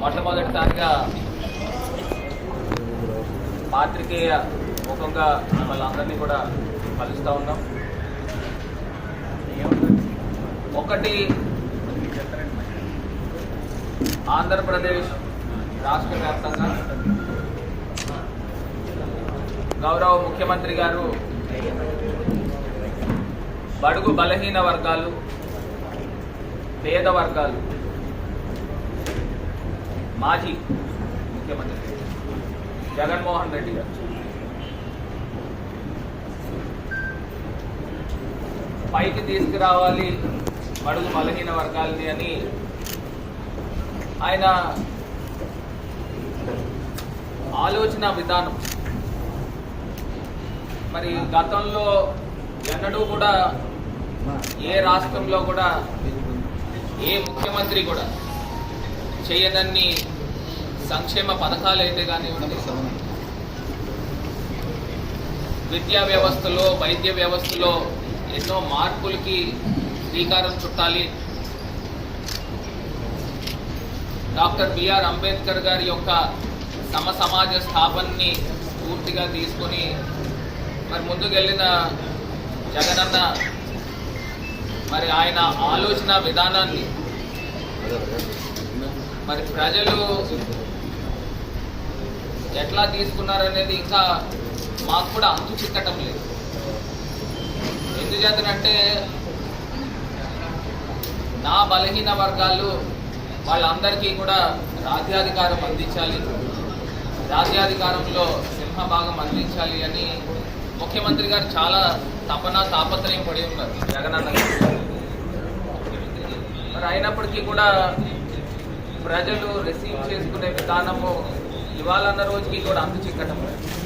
మొట్టమొదటిసారిగా పాత్రికేయ ముఖంగా వాళ్ళందరినీ కూడా కలుస్తూ ఉన్నాం. ఒకటి ఆంధ్రప్రదేశ్ రాష్ట్ర వ్యాప్తంగా గౌరవ ముఖ్యమంత్రి గారు బడుగు బలహీన వర్గాలు పేద వర్గాలు మాజీ ముఖ్యమంత్రి జగన్మోహన్ రెడ్డి గారు. పైకి తీసుకురావాలి బడుగు బలహీన వర్గాలని అని ఆయన ఆలోచన విధానం. మరి గతంలో ఎన్నడూ కూడా ఏ రాష్ట్రంలో కూడా ఏ ముఖ్యమంత్రి కూడా చేయనన్ని సంక్షేమ పథకాలు అయితే కానివ్వండి విద్యా వ్యవస్థలో వైద్య వ్యవస్థలో ఎన్నో మార్పులకి శ్రీకారం చుట్టాలి. డాక్టర్ బిఆర్ అంబేద్కర్ గారి యొక్క సమ సమాజ స్థాపనని పూర్తిగా తీసుకొని మరి ముందుకెళ్ళిన జగనన్న మరి ఆయన ఆలోచన విధానాన్ని మరి ప్రజలు ఎట్లా తీసుకున్నారనేది ఇంకా మాకు కూడా అంతు చిక్కటం లేదు. ఎందుచేతనంటే నా బలహీన వర్గాలు వాళ్ళందరికీ కూడా రాజ్యాధికారం అందించాలి. రాజ్యాధికారంలో సింహభాగం అందించాలి అని ముఖ్యమంత్రి గారు చాలా తపన తాపత్రయం పడి ఉన్నారు. జగనన్న మరి అయినప్పటికీ కూడా ప్రజలు రిసీవ్ చేసుకునే విధానము ఇవాళ అన్న రోజుకి కూడా అంతు చిక్కటం లేదు